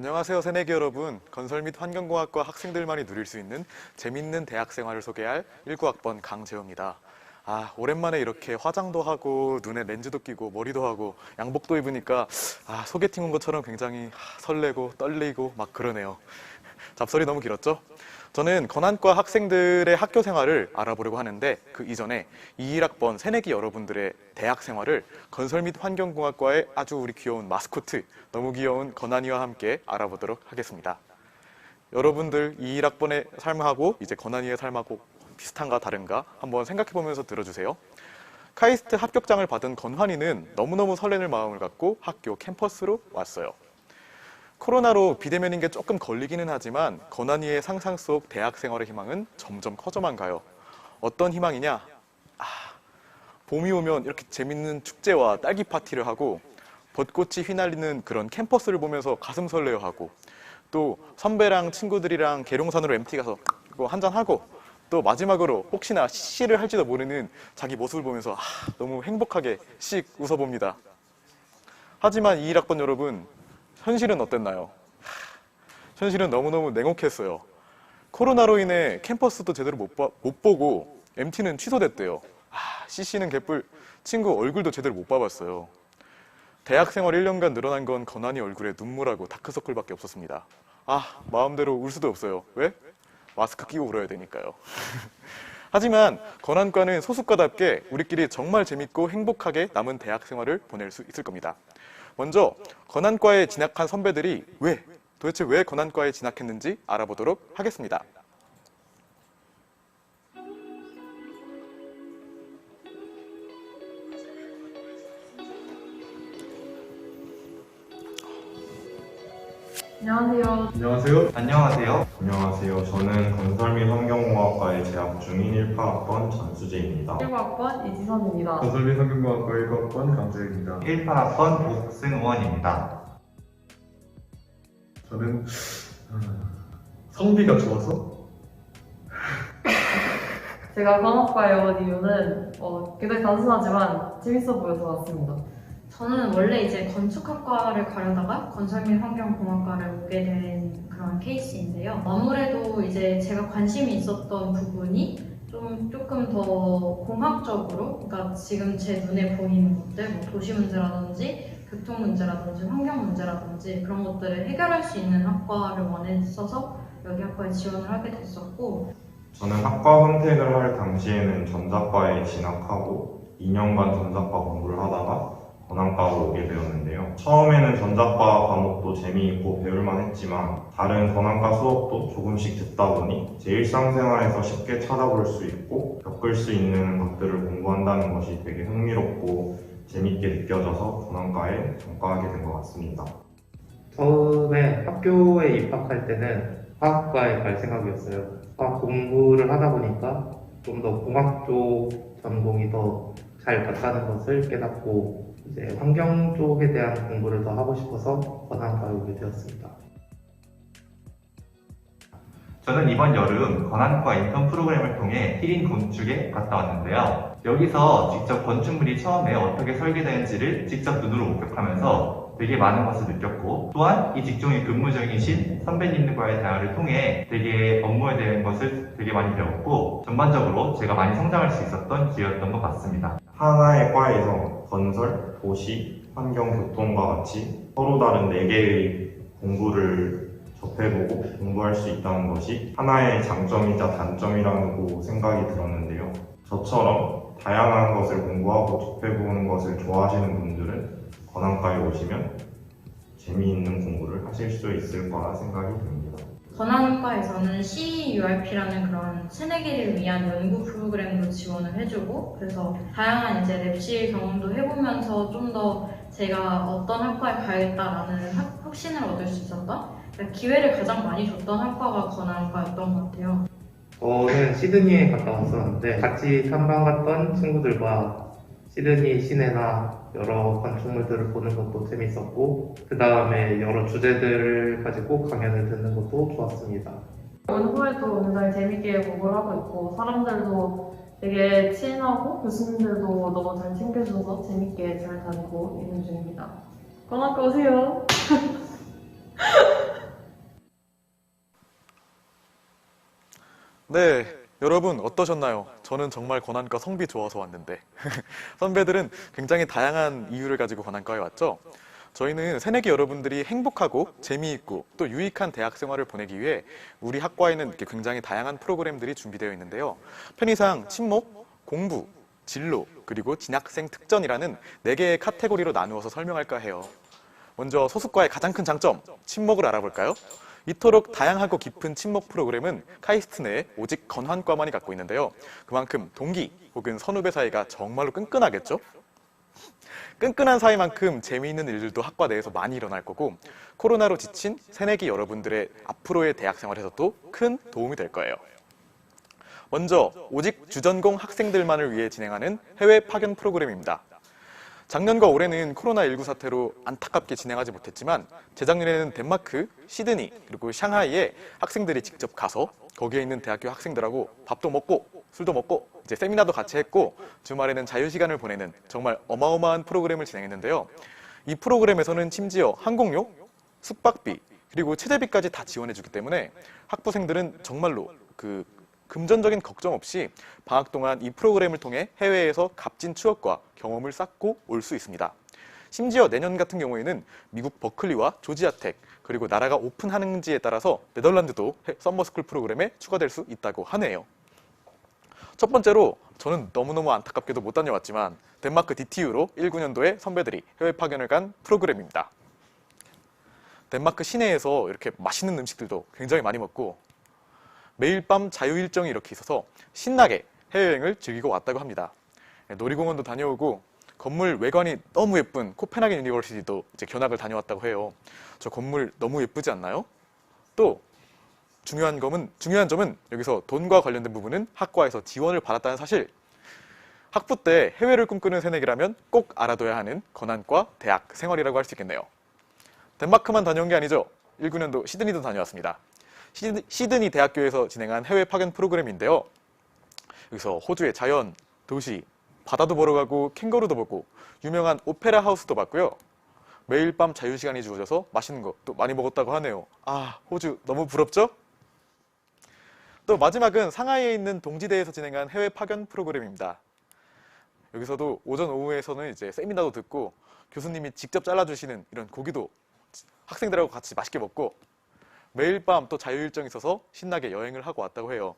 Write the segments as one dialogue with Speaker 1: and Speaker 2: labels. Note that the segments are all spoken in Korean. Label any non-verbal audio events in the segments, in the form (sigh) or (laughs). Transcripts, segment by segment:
Speaker 1: 안녕하세요 새내기 여러분. 건설 및 환경공학과 학생들만이 누릴 수 있는 재밌는 대학 생활을 소개할 19학번 강재호입니다. 아 오랜만에 이렇게 화장도 하고 눈에 렌즈도 끼고 머리도 하고 양복도 입으니까 아 소개팅 온 것처럼 굉장히 설레고 떨리고 막 그러네요. 잡설이 너무 길었죠? 저는 건안과 학생들의 학교 생활을 알아보려고 하는데 그 이전에 21학번 새내기 여러분들의 대학 생활을 건설 및 환경공학과의 아주 우리 귀여운 마스코트 너무 귀여운 건안이와 함께 알아보도록 하겠습니다. 여러분들 21학번의 삶하고 이제 건안이의 삶하고 비슷한가 다른가 한번 생각해 보면서 들어주세요. 카이스트 합격장을 받은 건환이는 너무너무 설레는 마음을 갖고 학교 캠퍼스로 왔어요. 코로나로 비대면인 게 조금 걸리기는 하지만 건환이의 상상 속 대학 생활의 희망은 점점 커져만 가요. 어떤 희망이냐? 아, 봄이 오면 이렇게 재밌는 축제와 딸기 파티를 하고 벚꽃이 휘날리는 그런 캠퍼스를 보면서 가슴 설레어 하고 또 선배랑 친구들이랑 계룡산으로 MT 가서 그거 한잔 하고 또 마지막으로 혹시나 CC를 할지도 모르는 자기 모습을 보면서 아, 너무 행복하게 씩 웃어봅니다. 하지만 21학번 여러분 현실은 어땠나요? 현실은 너무너무 냉혹했어요. 코로나로 인해 캠퍼스도 제대로 못, 봐- 못 보고 MT는 취소됐대요. 아, CC는 개뿔 친구 얼굴도 제대로 못 봐봤어요. 대학 생활 1년간 늘어난 건 건환이 얼굴에 눈물하고 다크서클밖에 없었습니다. 아, 마음대로 울 수도 없어요. 왜? 마스크 끼고 울어야 되니까요. (laughs) 하지만 건환과는 소속과답게 우리끼리 정말 재밌고 행복하게 남은 대학 생활을 보낼 수 있을 겁니다. 먼저 건환과에 진학한 선배들이 왜 도대체 왜 건환과에 진학했는지 알아보도록 하겠습니다.
Speaker 2: 안녕하세요.
Speaker 3: 안녕하세요.
Speaker 4: 안녕하세요.
Speaker 3: 안녕하세요. 저는 건설 및 환경공학과에 재학 중인 18학번 전수재입니다.
Speaker 2: 1학번 이지선입니다.
Speaker 5: 건설 및 환경공학과 1학번 강재입니다.
Speaker 4: 18학번 복승원입니다.
Speaker 5: 저는 아, 성비가 좋아서
Speaker 2: 제가 건학과 에 온 이유는 어, 굉장히 단순하지만 재밌어 보여서 왔습니다.
Speaker 6: 저는 원래 이제 건축학과를 가려다가 건설 및 환경공학과를 오게 된 그런 케이스인데요. 아무래도 이제 제가 관심이 있었던 부분이 좀 조금 더 공학적으로, 그러니까 지금 제 눈에 보이는 것들, 뭐 도시 문제라든지 교통 문제라든지 환경 문제라든지 그런 것들을 해결할 수 있는 학과를 원했어서 여기 학과에 지원을 하게 됐었고
Speaker 3: 저는 학과 선택을 할 당시에는 전자과에 진학하고 2년간 전자과 공부를 하다가 건학과로 오게 되었는데요. 처음에는 전자과 과목도 재미있고 배울만 했지만 다른 건학과 수업도 조금씩 듣다 보니 제 일상생활에서 쉽게 찾아볼 수 있고 겪을 수 있는 것들을 공부한다는 것이 되게 흥미롭고 재밌게 느껴져서 건학과에 전과하게 된 것 같습니다.
Speaker 7: 처음에 학교에 입학할 때는 화학과에 갈 생각이었어요. 화학 공부를 하다 보니까 좀 더 공학 쪽 전공이 더 잘 맞다는 것을 깨닫고 이제 환경 쪽에 대한 공부를 더 하고 싶어서 건학과에 오게 되었습니다.
Speaker 4: 저는 이번 여름 건안과 인턴 프로그램을 통해 1인 건축에 갔다 왔는데요. 여기서 직접 건축물이 처음에 어떻게 설계되는지를 직접 눈으로 목격하면서 되게 많은 것을 느꼈고 또한 이 직종의 근무 중이신 선배님들과의 대화를 통해 되게 업무에 대한 것을 되게 많이 배웠고 전반적으로 제가 많이 성장할 수 있었던 기회였던 것 같습니다.
Speaker 3: 하나의 과에서 건설, 도시, 환경, 교통과 같이 서로 다른 4개의 공부를 접해보고 공부할 수 있다는 것이 하나의 장점이자 단점이라고 생각이 들었는데요. 저처럼 다양한 것을 공부하고 접해보는 것을 좋아하시는 분들은 건안과에 오시면 재미있는 공부를 하실 수 있을 거라 생각이 듭니다.
Speaker 6: 건안과에서는 CURP라는 그런 새내기를 위한 연구 프로그램도 지원을 해주고 그래서 다양한 이제 랩실 경험도 해보면서 좀 더 제가 어떤 학과에 가야겠다라는 확- 확신을 얻을 수 있었던 그러니까 기회를 가장 많이 줬던 학과가 건안과였던 것 같아요.
Speaker 7: 저는 시드니에 갔다 왔었는데 같이 탐방 갔던 친구들과 시드니 시내나 여러 건축물들을 보는 것도 재밌었고 그 다음에 여러 주제들을 가지고 강연을 듣는 것도 좋았습니다.
Speaker 2: 연구회도 굉장히 재밌게 공부를 하고 있고 사람들도 되게 친하고 교수님들도 너무 잘 챙겨줘서 재밌게 잘 다니고 있는 중입니다. 고맙고 오세요. (laughs)
Speaker 1: 네. 여러분 어떠셨나요? 저는 정말 권한과 성비 좋아서 왔는데 (laughs) 선배들은 굉장히 다양한 이유를 가지고 권한과에 왔죠. 저희는 새내기 여러분들이 행복하고 재미있고 또 유익한 대학 생활을 보내기 위해 우리 학과에는 이렇게 굉장히 다양한 프로그램들이 준비되어 있는데요. 편의상 친목, 공부, 진로, 그리고 진학생 특전이라는 네 개의 카테고리로 나누어서 설명할까 해요. 먼저 소수과의 가장 큰 장점, 친목을 알아볼까요? 이토록 다양하고 깊은 친목 프로그램은 카이스트 내에 오직 건환과만이 갖고 있는데요. 그만큼 동기 혹은 선후배 사이가 정말로 끈끈하겠죠? 끈끈한 사이만큼 재미있는 일들도 학과 내에서 많이 일어날 거고 코로나로 지친 새내기 여러분들의 앞으로의 대학 생활에서도 큰 도움이 될 거예요. 먼저 오직 주전공 학생들만을 위해 진행하는 해외 파견 프로그램입니다. 작년과 올해는 코로나19 사태로 안타깝게 진행하지 못했지만 재작년에는 덴마크, 시드니, 그리고 샹하이에 학생들이 직접 가서 거기에 있는 대학교 학생들하고 밥도 먹고 술도 먹고 이제 세미나도 같이 했고 주말에는 자유 시간을 보내는 정말 어마어마한 프로그램을 진행했는데요. 이 프로그램에서는 심지어 항공료, 숙박비, 그리고 체대비까지 다 지원해주기 때문에 학부생들은 정말로 그 금전적인 걱정 없이 방학 동안 이 프로그램을 통해 해외에서 값진 추억과 경험을 쌓고 올 수 있습니다. 심지어 내년 같은 경우에는 미국 버클리와 조지아텍 그리고 나라가 오픈하는지에 따라서 네덜란드도 해- 썸머스쿨 프로그램에 추가될 수 있다고 하네요. 첫 번째로 저는 너무너무 안타깝게도 못 다녀왔지만 덴마크 DTU로 19년도에 선배들이 해외 파견을 간 프로그램입니다. 덴마크 시내에서 이렇게 맛있는 음식들도 굉장히 많이 먹고 매일 밤 자유 일정이 이렇게 있어서 신나게 해외여행을 즐기고 왔다고 합니다. 네, 놀이공원도 다녀오고 건물 외관이 너무 예쁜 코펜하겐 유니버시티도 이제 견학을 다녀왔다고 해요. 저 건물 너무 예쁘지 않나요? 또 중요한 점은 중요한 점은 여기서 돈과 관련된 부분은 학과에서 지원을 받았다는 사실. 학부 때 해외를 꿈꾸는 새내기라면 꼭 알아둬야 하는 건안과 대학 생활이라고 할 수 있겠네요. 덴마크만 다녀온 게 아니죠. 19년도 시드니도 다녀왔습니다. 시드- 시드니 대학교에서 진행한 해외 파견 프로그램인데요. 여기서 호주의 자연, 도시, 바다도 보러 가고 캥거루도 보고 유명한 오페라 하우스도 봤고요. 매일 밤 자유시간이 주어져서 맛있는 것도 많이 먹었다고 하네요. 아, 호주 너무 부럽죠? 또 마지막은 상하이에 있는 동지대에서 진행한 해외 파견 프로그램입니다. 여기서도 오전 오후에서는 이제 세미나도 듣고 교수님이 직접 잘라주시는 이런 고기도 학생들하고 같이 맛있게 먹고 매일 밤 또 자유 일정이 있어서 신나게 여행을 하고 왔다고 해요.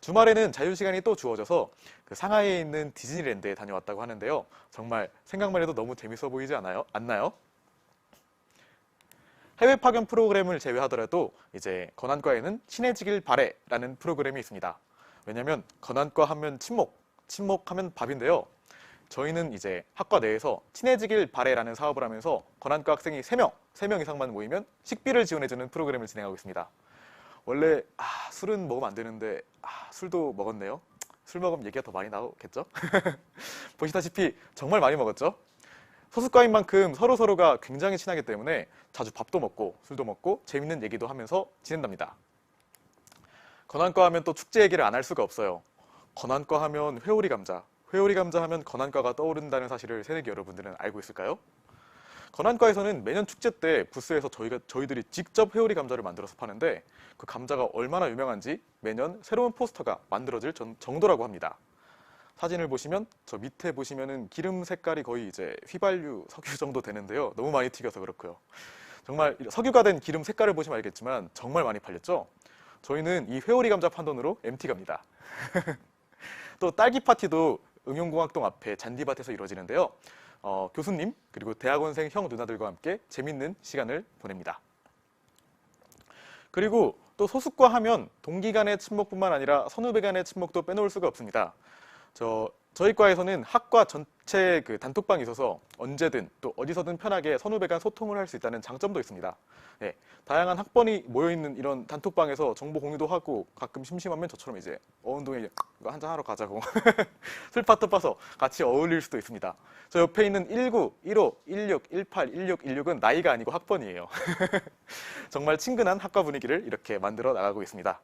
Speaker 1: 주말에는 자유 시간이 또 주어져서 그 상하이에 있는 디즈니랜드에 다녀왔다고 하는데요. 정말 생각만 해도 너무 재밌어 보이지 않아요? 않나요? 해외 파견 프로그램을 제외하더라도 이제 건안과에는 친해지길 바래라는 프로그램이 있습니다. 왜냐하면 건안과 하면 친목, 친목하면 밥인데요. 저희는 이제 학과 내에서 친해지길 바래라는 사업을 하면서 건안과 학생이 3명, 3명 이상만 모이면 식비를 지원해주는 프로그램을 진행하고 있습니다. 원래 아, 술은 먹으면 안 되는데 아, 술도 먹었네요. 술 먹으면 얘기가 더 많이 나오겠죠? (laughs) 보시다시피 정말 많이 먹었죠? 소수과인 만큼 서로 서로가 굉장히 친하기 때문에 자주 밥도 먹고 술도 먹고 재밌는 얘기도 하면서 지낸답니다. 건안과 하면 또 축제 얘기를 안 할 수가 없어요. 건안과 하면 회오리 감자, 회오리 감자 하면 건안과가 떠오른다는 사실을 새내기 여러분들은 알고 있을까요? 건안과에서는 매년 축제 때 부스에서 저희가 저희들이 직접 회오리 감자를 만들어서 파는데 그 감자가 얼마나 유명한지 매년 새로운 포스터가 만들어질 전- 정도라고 합니다. 사진을 보시면 저 밑에 보시면은 기름 색깔이 거의 이제 휘발유, 석유 정도 되는데요. 너무 많이 튀겨서 그렇고요. 정말 석유가 된 기름 색깔을 보시면 알겠지만 정말 많이 팔렸죠. 저희는 이 회오리 감자 판 돈으로 MT 갑니다. (laughs) 또 딸기 파티도 응용공학동 앞에 잔디밭에서 이루어지는데요. 어, 교수님 그리고 대학원생 형 누나들과 함께 재밌는 시간을 보냅니다. 그리고 또 소수과 하면 동기 간의 친목뿐만 아니라 선후배 간의 친목도 빼놓을 수가 없습니다. 저 저희 과에서는 학과 전체 그 단톡방이 있어서 언제든 또 어디서든 편하게 선후배 간 소통을 할 수 있다는 장점도 있습니다. 네, 다양한 학번이 모여 있는 이런 단톡방에서 정보 공유도 하고 가끔 심심하면 저처럼 이제 어운동에 이거 한잔 하러 가자고 (laughs) 술파트 빠서 같이 어울릴 수도 있습니다. 저 옆에 있는 19, 15, 16, 18, 16, 16은 나이가 아니고 학번이에요. (laughs) 정말 친근한 학과 분위기를 이렇게 만들어 나가고 있습니다.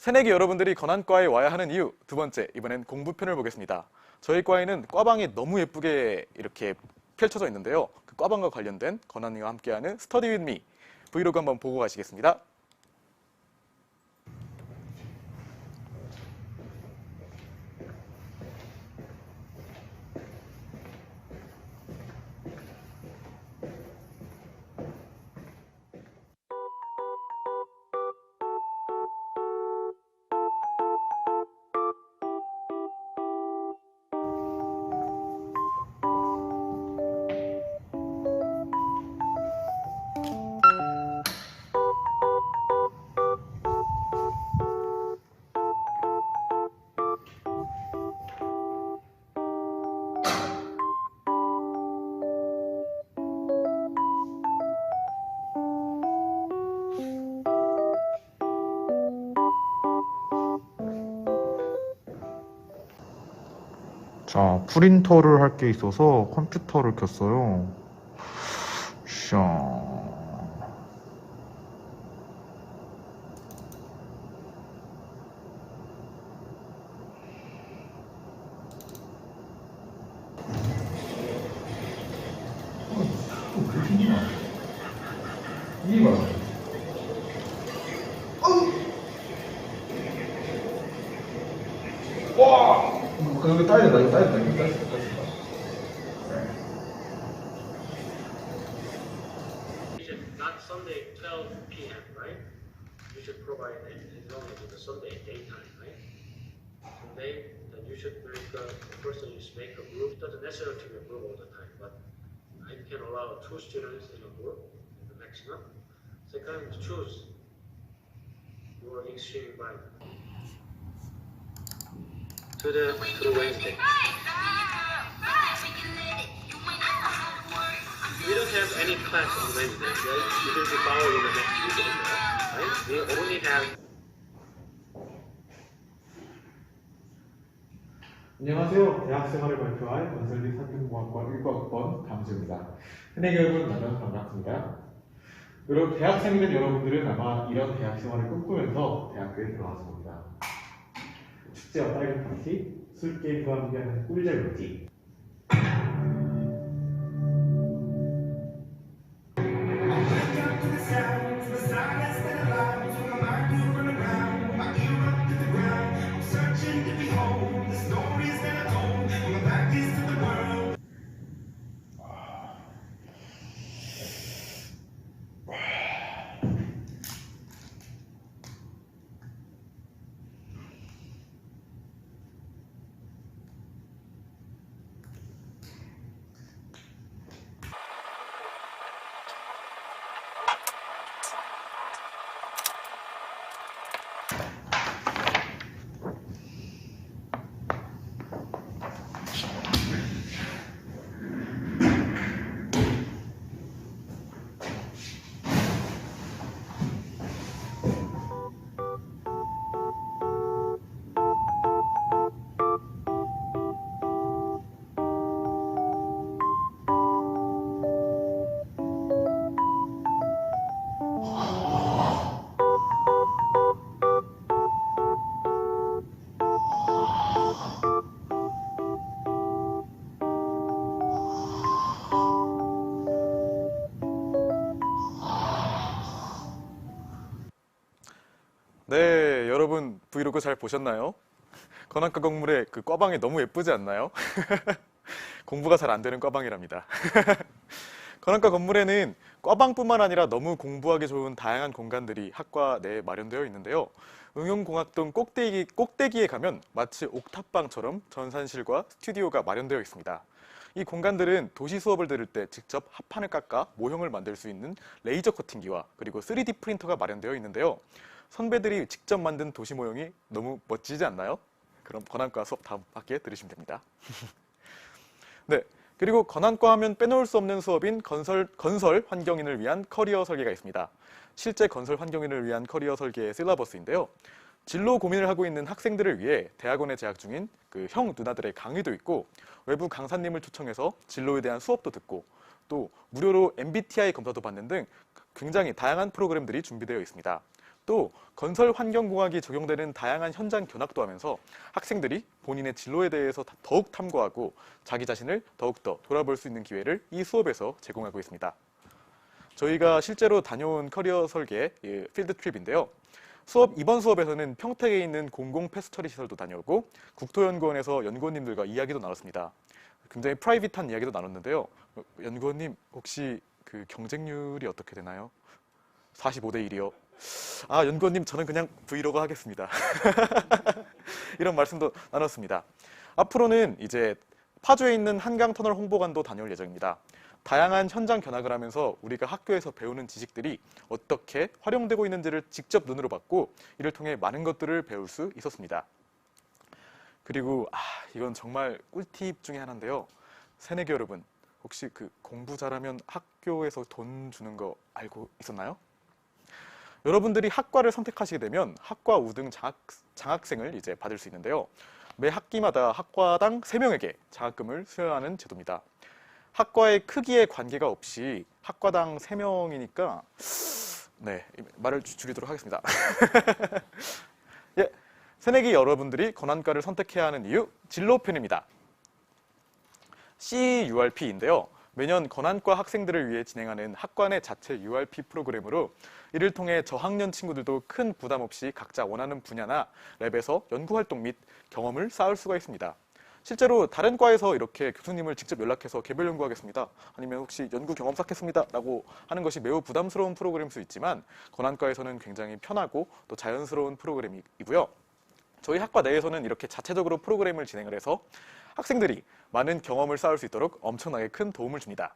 Speaker 1: 새내기 여러분들이 건안과에 와야 하는 이유 두 번째 이번엔 공부편을 보겠습니다. 저희 과에는 과방이 너무 예쁘게 이렇게 펼쳐져 있는데요. 그 과방과 관련된 건안이와 함께하는 스터디 윗미 브이로그 한번 보고 가시겠습니다.
Speaker 8: 자, 프린터를 할 게 있어서 컴퓨터를 켰어요. 샤.
Speaker 9: Sunday 12 p.m., right? You should provide it as long as it's a Sunday daytime, right? Sunday, then you should make a, the person you make a group, doesn't necessarily to be a group all the time, but I can allow two students in a group, the maximum. Second, choose your extreme environment. To the, to the Wednesday. We don't have any class on Wednesday, right? You will be following the next week, right? We only have
Speaker 5: 안녕하세요. 대학생활을 발표할 건설비 산업공학과 1과학번 강주입니다. 흔히 여러분 만나서 반갑습니다. 여러분 대학생인 여러분들은 아마 이런 대학생활을 꿈꾸면서 대학교에 겁니다. 축제와 딸기 파티, 술 게임과 함께하는 꿀잼 루티.
Speaker 1: 여러분 브이로그 잘 보셨나요? 건학과 건물의 그 꽈방이 너무 예쁘지 않나요? (laughs) 공부가 잘 안 되는 꽈방이랍니다. (laughs) 건학과 건물에는 꽈방뿐만 아니라 너무 공부하기 좋은 다양한 공간들이 학과 내에 마련되어 있는데요. 응용공학동 꼭대기, 꼭대기에 가면 마치 옥탑방처럼 전산실과 스튜디오가 마련되어 있습니다. 이 공간들은 도시 수업을 들을 때 직접 합판을 깎아 모형을 만들 수 있는 레이저 커팅기와 그리고 3D 프린터가 마련되어 있는데요. 선배들이 직접 만든 도시 모형이 너무 멋지지 않나요? 그럼 건안과 수업 다음 학기에 들으시면 됩니다. (laughs) 네. 그리고 건안과 하면 빼놓을 수 없는 수업인 건설, 건설 환경인을 위한 커리어 설계가 있습니다. 실제 건설 환경인을 위한 커리어 설계의 실러버스인데요. 진로 고민을 하고 있는 학생들을 위해 대학원에 재학 중인 그 형 누나들의 강의도 있고 외부 강사님을 초청해서 진로에 대한 수업도 듣고 또 무료로 MBTI 검사도 받는 등 굉장히 다양한 프로그램들이 준비되어 있습니다. 또 건설 환경공학이 적용되는 다양한 현장 견학도 하면서 학생들이 본인의 진로에 대해서 더욱 탐구하고 자기 자신을 더욱더 돌아볼 수 있는 기회를 이 수업에서 제공하고 있습니다. 저희가 실제로 다녀온 커리어 설계 예, 필드 트립인데요. 수업 이번 수업에서는 평택에 있는 공공 폐수 처리 시설도 다녀오고 국토연구원에서 연구원님들과 이야기도 나눴습니다. 굉장히 프라이빗한 이야기도 나눴는데요. 어, 연구원님 혹시 그 경쟁률이 어떻게 되나요? 45대 1이요. 아, 연구원님, 저는 그냥 브이로그 하겠습니다. (laughs) 이런 말씀도 나눴습니다. 앞으로는 이제 파주에 있는 한강 터널 홍보관도 다녀올 예정입니다. 다양한 현장 견학을 하면서 우리가 학교에서 배우는 지식들이 어떻게 활용되고 있는지를 직접 눈으로 봤고 이를 통해 많은 것들을 배울 수 있었습니다. 그리고 아, 이건 정말 꿀팁 중에 하나인데요. 새내기 여러분, 혹시 그 공부 잘하면 학교에서 돈 주는 거 알고 있었나요? 여러분들이 학과를 선택하시게 되면 학과 우등 장학, 장학생을 이제 받을 수 있는데요. 매 학기마다 학과당 3명에게 장학금을 수여하는 제도입니다. 학과의 크기에 관계가 없이 학과당 3명이니까 네, 말을 줄- 줄이도록 하겠습니다. (laughs) 예, 새내기 여러분들이 권한과를 선택해야 하는 이유 진로편입니다. CURP인데요. 매년 권한과 학생들을 위해 진행하는 학관의 자체 URP 프로그램으로 이를 통해 저학년 친구들도 큰 부담 없이 각자 원하는 분야나 랩에서 연구활동 및 경험을 쌓을 수가 있습니다. 실제로 다른 과에서 이렇게 교수님을 직접 연락해서 개별 연구하겠습니다. 아니면 혹시 연구 경험 쌓겠습니다. 라고 하는 것이 매우 부담스러운 프로그램일 수 있지만 권한과에서는 굉장히 편하고 또 자연스러운 프로그램이고요. 저희 학과 내에서는 이렇게 자체적으로 프로그램을 진행을 해서 학생들이 많은 경험을 쌓을 수 있도록 엄청나게 큰 도움을 줍니다.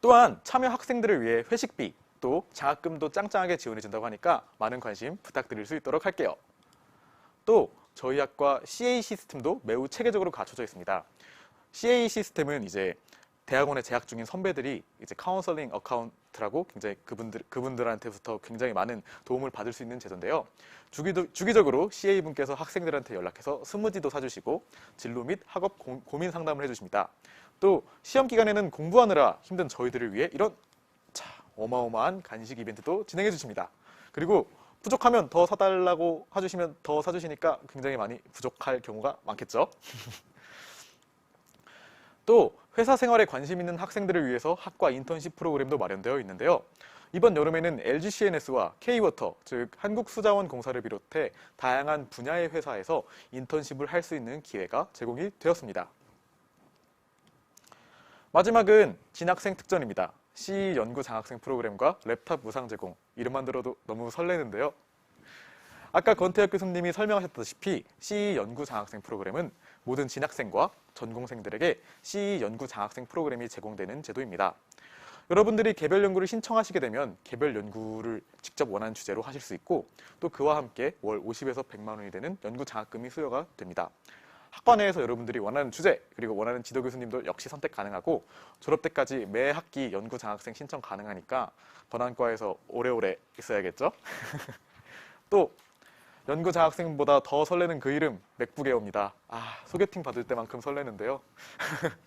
Speaker 1: 또한 참여 학생들을 위해 회식비 또 장학금도 짱짱하게 지원해 준다고 하니까 많은 관심 부탁드릴 수 있도록 할게요. 또 저희 학과 CA 시스템도 매우 체계적으로 갖춰져 있습니다. CA 시스템은 이제 대학원에 재학 중인 선배들이 이제 카운슬링 어카운트라고 굉장히 그분들 그분들한테부터 굉장히 많은 도움을 받을 수 있는 제도인데요. 주기도, 주기적으로 CA 분께서 학생들한테 연락해서 스무디도 사주시고 진로 및 학업 고, 고민 상담을 해주십니다. 또 시험 기간에는 공부하느라 힘든 저희들을 위해 이런 자 어마어마한 간식 이벤트도 진행해 주십니다. 그리고 부족하면 더 사달라고 해주시면 더 사주시니까 굉장히 많이 부족할 경우가 많겠죠. (laughs) 또 회사 생활에 관심 있는 학생들을 위해서 학과 인턴십 프로그램도 마련되어 있는데요. 이번 여름에는 LG CNS와 K워터, 즉 한국수자원공사를 비롯해 다양한 분야의 회사에서 인턴십을 할 수 있는 기회가 제공이 되었습니다. 마지막은 진학생 특전입니다. C 연구 장학생 프로그램과 랩탑 무상 제공. 이름만 들어도 너무 설레는데요. 아까 권태혁 교수님이 설명하셨다시피 C 연구 장학생 프로그램은 모든 진학생과 전공생들에게 C 연구 장학생 프로그램이 제공되는 제도입니다. 여러분들이 개별 연구를 신청하시게 되면 개별 연구를 직접 원하는 주제로 하실 수 있고 또 그와 함께 월 50에서 100만 원이 되는 연구 장학금이 수여가 됩니다. 학과 내에서 여러분들이 원하는 주제 그리고 원하는 지도 교수님도 역시 선택 가능하고 졸업 때까지 매 학기 연구 장학생 신청 가능하니까 권한과에서 오래오래 있어야겠죠? (laughs) 또 연구 장학생보다 더 설레는 그 이름 맥북에어입니다. 아 소개팅 받을 때만큼 설레는데요. (laughs)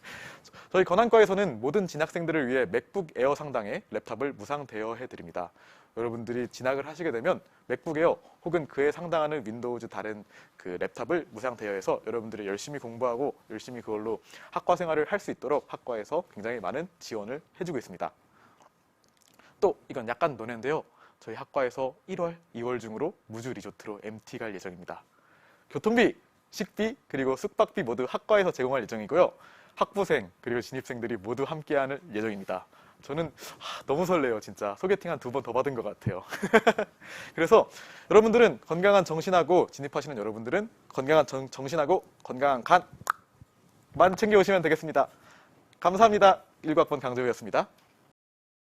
Speaker 1: 저희 권한과에서는 모든 진학생들을 위해 맥북 에어 상당의 랩탑을 무상 대여해 드립니다. 여러분들이 진학을 하시게 되면 맥북 에어 혹은 그에 상당하는 윈도우즈 다른 그 랩탑을 무상 대여해서 여러분들이 열심히 공부하고 열심히 그걸로 학과 생활을 할 수 있도록 학과에서 굉장히 많은 지원을 해주고 있습니다. 또 이건 약간 논해인데요. 저희 학과에서 1월, 2월 중으로 무주 리조트로 MT 갈 예정입니다. 교통비, 식비, 그리고 숙박비 모두 학과에서 제공할 예정이고요. 학부생, 그리고 진입생들이 모두 함께하는 예정입니다. 저는 하, 너무 설레요, 진짜. 소개팅 한 두 번 더 받은 것 같아요. (laughs) 그래서 여러분들은 건강한 정신하고 진입하시는 여러분들은 건강한 정, 정신하고 건강한 간만 챙겨오시면 되겠습니다. 감사합니다. 1학번 강재우였습니다.